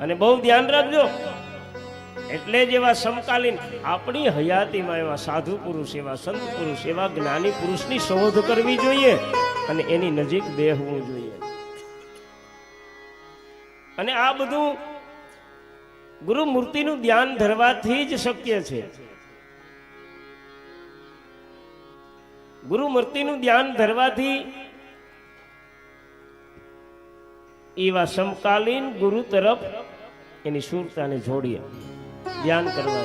અને બહુ ધ્યાન રાખજો. એટલે જ એવા સમકાલીન આપણી હયાતીમાં એવા સાધુ પુરુષ, એવા સંત પુરુષ, એવા જ્ઞાની પુરુષની શોધ કરવી જોઈએ અને એની નજીક બેહવું જોઈએ. અને આ બધું ગુરુ મૂર્તિનું ધ્યાન ધરવાથી જ શક્ય છે. ગુરુ મૂર્તિનું ધ્યાન ધરવાથી એવા સમકાલીન ગુરુ તરફ એની સુરતાને જોડીએ. ધ્યાન કરવા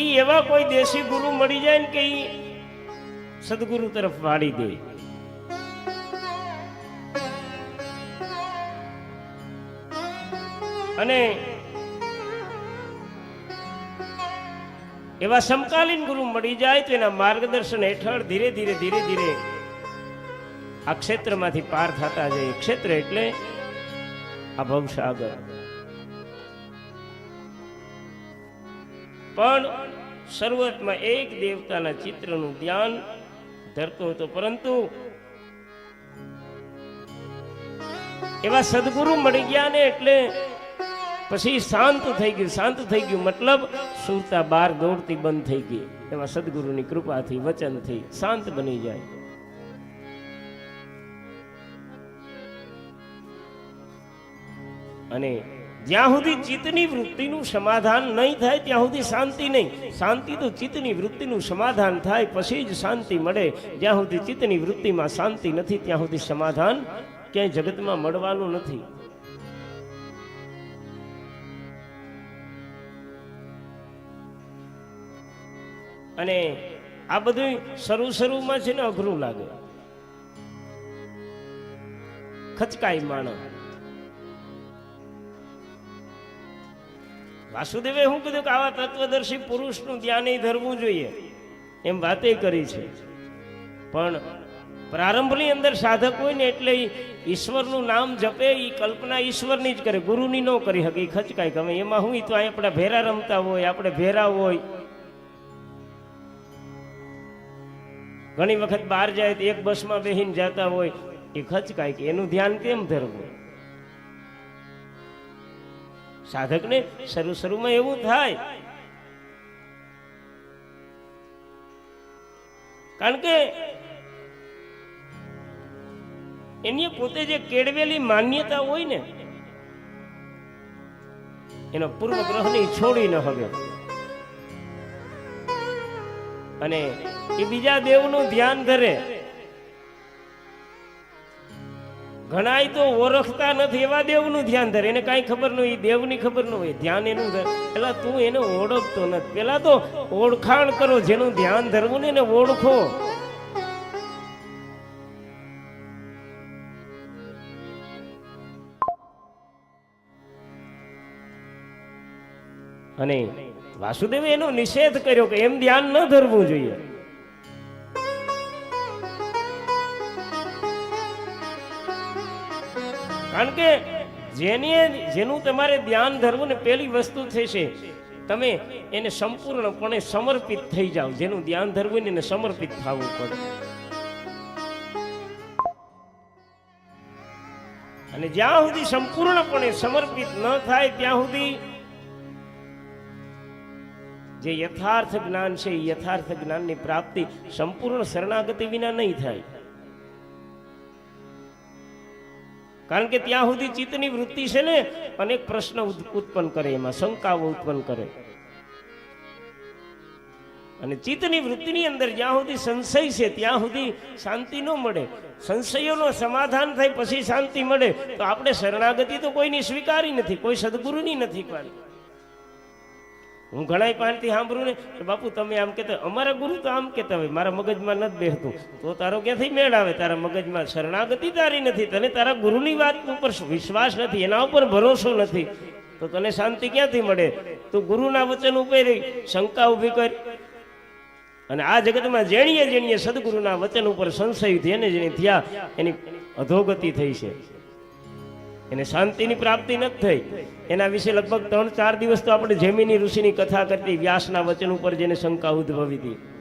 ઈ એવા કોઈ દેશી ગુરુ મળી જાય ને કે ઈ સદગુરુ તરફ વાળી દે. અને એવા સમકાલીન ગુરુ મળી જાય તો એના માર્ગદર્શન હેઠળ ધીરે ધીરે ધીરે ધીરે આ ક્ષેત્રમાંથી પાર થતા જાય. ક્ષેત્ર એટલે આ ભવસાગર. પણ શરૂઆતમાં એક દેવતાના ચિત્રનું ધ્યાન ધરતો હતો, પરંતુ એવા સદગુરુ મળી ગયા ને એટલે પછી શાંત થઈ ગયું, શાંત થઈ ગયું. મતલબ સુરતા બાર દોડતી બંધ થઈ ગઈ. એમાં સદગુરુની કૃપાથી વચનથી શાંત બની જાય. અને જ્યાં સુધી ચિત્તની વૃત્તિનું સમાધાન નહીં થાય, ત્યાં સુધી શાંતિ નહીં. શાંતિ તો ચિત્તની વૃત્તિનું સમાધાન થાય, પછી જ શાંતિ મળે. જ્યાં સુધી ચિત્તની વૃત્તિમાં શાંતિ નથી, ત્યાં સુધી સમાધાન ક્યાંય જગતમાં મળવાનું નથી. અને આ બધું શરૂ શરૂમાં છે ને અઘરું લાગે. ખચકાય માણસ. વાસુદેવે શું કીધું કે આવા તત્વદર્શી પુરુષનું ધ્યાન ધરવું જોઈએ. એમ વાતે કરી છે. પણ પ્રારંભની અંદર સાધક હોય ને એટલે ઈશ્વરનું નામ જપે એ કલ્પના ઈશ્વરની જ કરે. ગુરુની ન કરી શકે ખચકાય. ગમે એમાં હું તો આપણા ભેરા રમતા હોય, આપણે ભેરા હોય. ઘણી વખત બહાર જાય તો એક બસમાં બેહીને જતા હોય. એ ખચકાય કે એનું ધ્યાન કેમ ધરવું? સાધકને શરૂ શરૂમાં એવું થાય. કારણ કે એની પોતે જે કેળવેલી માન્યતા હોય ને, એનો પૂર્વગ્રહની છોડી ન હવે. અને એ બીજા દેવનું ધ્યાન ધરે. ઘણાય તો ઓળખતા નથી એવા દેવનું ધ્યાન ધરે. એને કાંઈ ખબર ન હોય દેવની ખબર ન હોય, ધ્યાન એનું ધરે. પેલા તું એને ઓળખતો નથી. પેલા તો ઓળખાણ કરો, જેનું ધ્યાન ધરવું ને એને ઓળખો. અને વાસુદેવે એનો નિષેધ કર્યો કે એમ ધ્યાન ન ધરવું જોઈએ. કારણ કે જેની જેનું તમારે ધ્યાન ધરવું ને પેલી વસ્તુ થશે, તમે એને સંપૂર્ણપણે સમર્પિત થઈ જાઓ. જેનું ધ્યાન ધરવું એને સમર્પિત થવું પડે. અને જ્યાં સુધી સંપૂર્ણપણે સમર્પિત ન થાય, ત્યાં સુધી જે યથાર્થ જ્ઞાન છે યથાર્થ જ્ઞાનની પ્રાપ્તિ સંપૂર્ણ શરણાગતિ વિના નહીં થાય. કારણ કે ત્યાં સુધી ચિત્તની વૃત્તિ છે ને, અનેક પ્રશ્ન ઉત્પન્ન કરે, એમાં શંકાઓ ઉત્પન્ન કરે. અને ચિત્તની વૃત્તિની અંદર જ્યાં સુધી સંશય છે, ત્યાં સુધી શાંતિ ન મળે. સંશયોનો સમાધાન થાય, પછી શાંતિ મળે. તો આપણે શરણાગતિ તો કોઈની સ્વીકારી નથી, કોઈ સદગુરુની નથી પાડી હું ઘણા પાનથી સાંભળું ને બાપુ તમે આમ કહેતા અમારા ગુરુ તો આમ કહેતા હોય, મારા મગજમાં નથી બેસતું તો તારો ક્યાંથી મેળ આવે? તારા મગજમાં શરણાગતિ તારી નથી, તને તારા ગુરુની વાત ઉપર વિશ્વાસ નથી, એના ઉપર ભરોસો નથી. તો તને શાંતિ ક્યાંથી મળે? તું ગુરુના વચન ઉપર શંકા ઊભી કરી. અને આ જગતમાં જેણીએ જેણીએ સદગુરુના વચન ઉપર સંશય જેને જેને થયા, એની અધોગતિ થઈ છે. એને શાંતિની પ્રાપ્તિ નથી થઈ. એના વિશે લગભગ ત્રણ ચાર દિવસ તો આપણે જેમિની ઋષિની કથા કરતી વ્યાસના વચન ઉપર જેને શંકા ઉદ્ભવી હતી.